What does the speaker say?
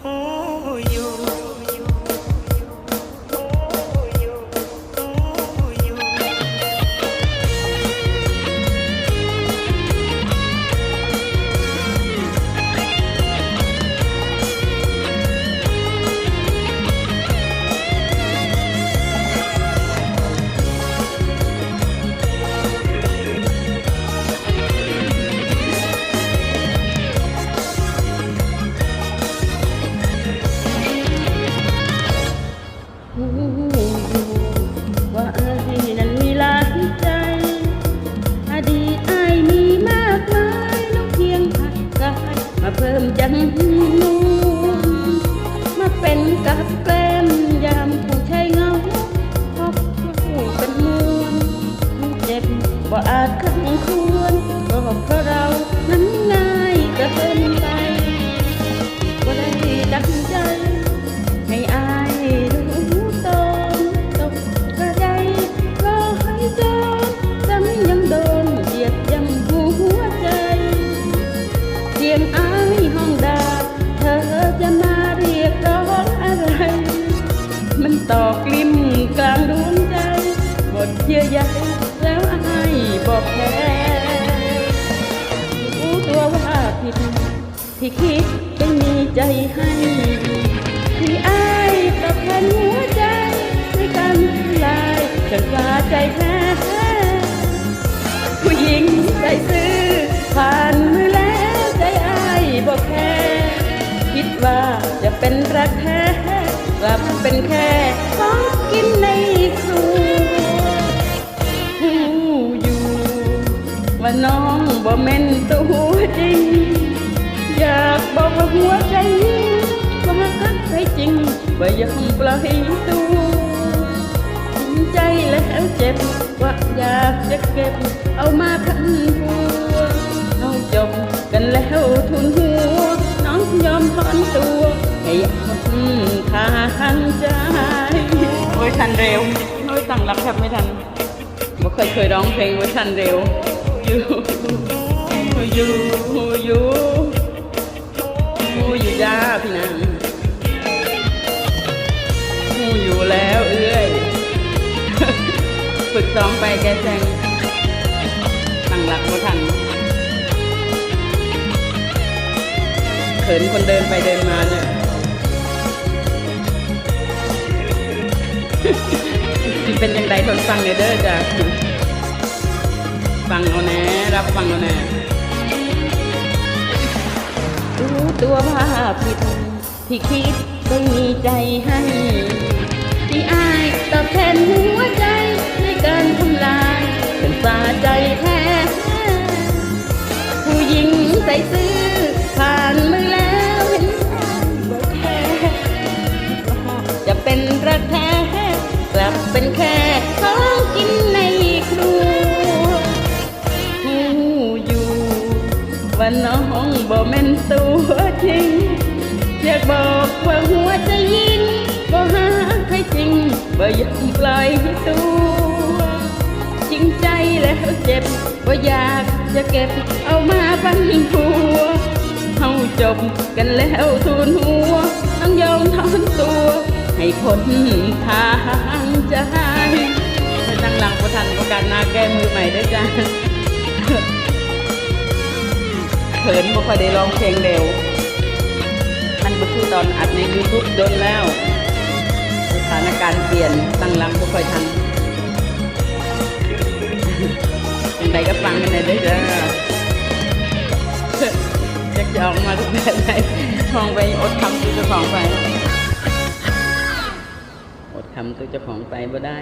โตอกลิ่มกลางดวงใจหมดเยื่อใยแล้วอายบอกแพ้รู้ตัวว่าผิด ที่คิดไม่มีใจให้ ที่อายตอบแทนหัวใจด้วยการลายจนว่าใจแพ้ผู้หญิงใจซื้อผ่านมือแล้วใจอายบอกแค่คิดว่าจะเป็นรักแท้กลับเป็นแค่ องบ่แม่นตัวจริง อยากบอกว่าหัวใจว่ารักใครจริงว่ายอมปล่อยตัวถึงใจแล้วเจ็บว่าอยากจะเก็บ เอามาพันหัวเอาจบกันแล้วทุนหัว น้องยอมถอนตัวให้ยอมทางใจโอ้ยทันเร็วโอ้ยตั้งรับแทบไม่ทันบ่เคยเคยร้องเพลงเวอร์ชันเร็ว อยู่อยู่อยู่อยู่จ้าพี่นางหูอยู่แล้วเอื้อยฝึกซ้อมไปแกแจงตั้งหลักบ่ทันเขินคนเดินไปเดินมาเนี่ยเป็นยังไงทนฟังเนเด้อจ้ะ รับฟังแล้วแน่รู้ตัวว่าผิดที่คิดไม่มีใจให้ ว่าน้องบ่แม่นตัวจริงอยากบอกว่าหัวใจยิงบ่หาใครจริงบ่ยอมปล่อยตัว จริงใจแล้วเจ็บว่าอยากจะเก็บเอามาปันหัวเฮาจบกันแล้วทูนหัวต้องยอมถอนตัว ให้พ้นทางใจถ้าตั้งหลังประทันประกันหน้าแก้มือใหม่ได้จ้า ขินบ่ค่อยได้ร้องเพลงเร็ว มันก็คือตอนอัดใน YouTube โดนแล้ว สถานการณ์เปลี่ยนตั้งลังบ่ค่อยทันยังไงก็ฟังกันเลยเด้อจ้าอยากจะออกมาทุกแบบไหนมองไปอดคำตัวเจ้าของไป อดคำตัวเจ้าของไปบ่ได้